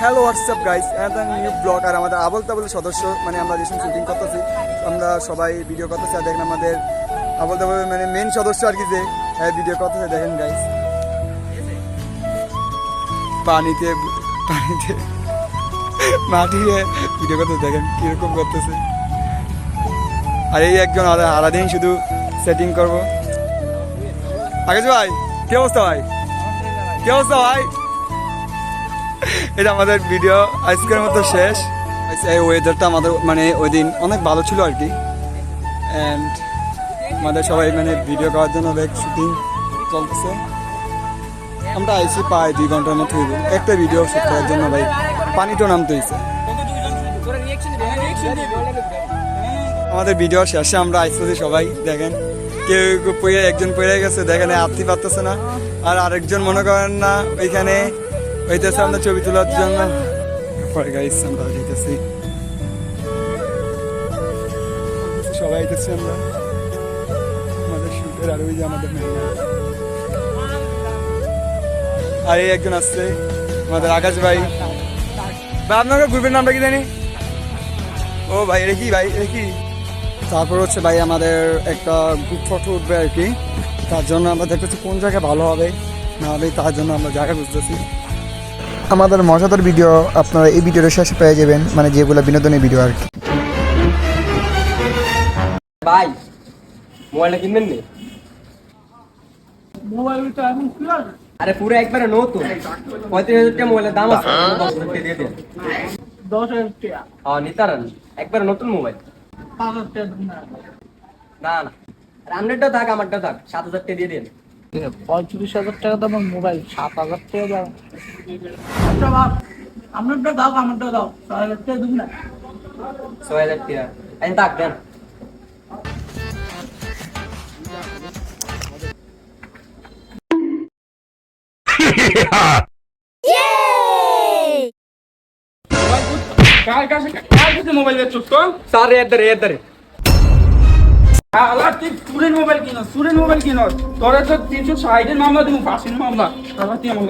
Hello WhatsApp guys একটা new blog আর আমাদের আবল তাবল সদস্য মানে আমরা যেসব শুটিং করতেছি, আমরা সবাই ভিডিও করতেছি আর দেখেন আমাদের আবল তাবল মানে মেন সদস্য আর কি যে হ্যাঁ ভিডিও করতেছে, দেখেন গাইস পানিতে পানিতে, মাটিতে ভিডিও করতে দেখেন কীরকম করতেছে। আর এই একজন আলাদিন শুধু সেটিং করব। আগে ভাই, কি অবস্থা ভাই? কি অবস্থা ভাই? এটা আমাদের ভিডিও আজকের মতো শেষ। এই ওয়েদারটা আমাদের মানে ওই দিন অনেক ভালো ছিল আর কি। অ্যান্ড আমাদের সবাই মানে ভিডিও করার জন্য ব্যাগ শুটিং চলতেছে। আমরা আইসি পাই দুই ঘণ্টার মতো একটা ভিডিও শুট করার জন্য ভাই পানিটাও নামতে হয়েছে আমাদের ভিডিও শেষে আমরা আইসি সবাই, দেখেন। কেউ একজন পড়ে গেছে, দেখেন আত্মি পারতেছে না। আর আরেকজন মনে করেন না, ওইখানে হইতেছে আমরা ছবি তোলার জন্য গাইস আমরা যেতেছি সবাই আইতেছি আমরা আমাদের শুটের আর ওই যে আমাদের মেহমান আর এই একজন আসছে আমাদের আকাশ ভাই ভাই আপনাকে গ্রুপের নামটা কি জানি ও ভাই কি ভাই কি তারপর হচ্ছে ভাই আমাদের একটা গ্রুপ ফটো উঠবে আর কি তার জন্য আমরা দেখতেছি কোন জায়গায় ভালো হবে না হবে তার জন্য আমরা জায়গা বুঝতেছি আমাদের মজাদার ভিডিও আপনারা এই ভিডিওর শেষে পেয়ে যাবেন মানে যেগুলো বিনোদনের ভিডিও আর কি। ভাই মোবাইলটা কিনবেন নি? মোবাইলটা এখন আরে পুরো একবারে নতুন। পঁয়ত্রিশ হাজার টাকা মোবাইলের দাম আছে। দশ হাজার টাকা দিয়ে দেন। দশ হাজার টাকা। হ্যাঁ নিতারান একবারে নতুন মোবাইল। পাঁচ হাজার টাকা না। না রামনেটটা থাক আমারটা থাক। সাত হাজার টাকা দিয়ে দেন। পঁয়ত্রিশ হাজার টাকা দামের মোবাইল সাত হাজার টাকা দাম। আচ্ছা বাপ আপনারটা দাও আমারটা দাও ছয় হাজার টাকা দিন না? ছয় হাজার টাকা। এই থাক দেন। কার কাছে কার কাছে মোবাইল বেচছ তো? স্যার এর ধারে। আল্লাহ তুই সুরেন মোবাইল কিনো সুরেন মোবাইল কিনো তোরা তো তিনশো ষাটের মামলা দিব ফাঁসির মামলা। আল্লাহ তুই আমার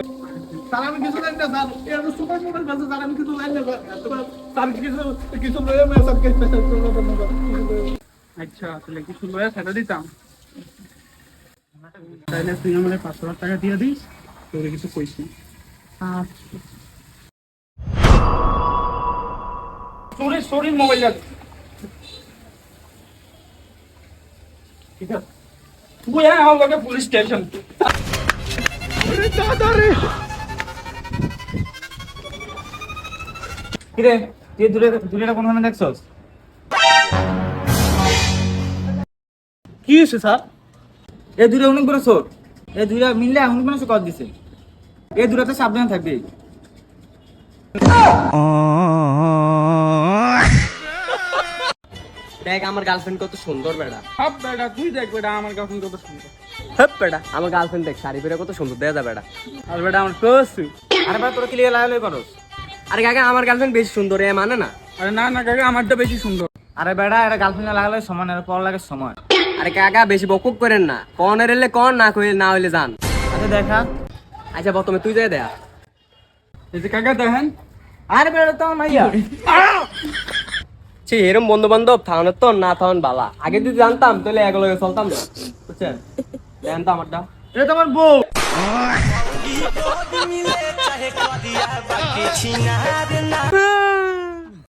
স্যার আমি কিছু জানি না স্যার। এর সুপার মোবাইল আছে স্যার আমি কিছু জানি না স্যার। স্যার কিছু কিছু লয়ে আমি স্যার কে আচ্ছা তাহলে কিছু লয়া সেটা দিতাম। তাহলে তুই আমার পাঁচ হাজার টাকা দিয়ে দিস তোর কিছু কইছি চুরি চুরির মোবাইল আছে ঠিক আছে তুই হ্যাঁ আমার লগে পুলিশ স্টেশন কিরে তুই দূরে দূরেটা কোনখানে দেখছস? কি হয়েছে স্যার? এ দূরে অনেক বড় চোর। এ দূরে মিললে অনেক মানুষ কর দিছে। এ দূরাতে সাবধানে থাকবি। দেখ আমার গার্লফ্রেন্ড কত সুন্দর বেড়া। সব বেটা তুই দেখ বেটা আমার কাছে কত সুন্দর। হেপ বেড়া আমার গার্লফ্রেন্ড দেখ শাড়ি পরে কত সুন্দর দেয়া বেড়া। আর বেটা আমার কসু। আরে ভাই তোরা ক্লিয়ার লাগালে করস? আরে কাকা আমার গার্লফ্রেন্ড বেশি সুন্দর এ মানে না? আরে না না কাকা আমারটা বেশি সুন্দর। আরে বেড়া এটা গার্লফ্রেন্ড লাগালে সমান আর পর লাগে সমান। আরে কাকা বেশি বকুক করেন না। কন এলে কন না কইলে না হইলে যান। আচ্ছা দেখা। আচ্ছা প্রথমে তুই যাই দেয়া। এই যে কাকা দেখেন। আরে বেড়া তো মাইয়া। সে এরম বন্ধু বান্ধব থাউনের তো না থাউন বালা। আগে যদি জানতাম তাহলে লগে চলতাম না। বুঝছেন? দেখেন তো আমারটা। এটা তো আমার বউ। মিলে চাহে কদিয়া বাকি ছিনার না।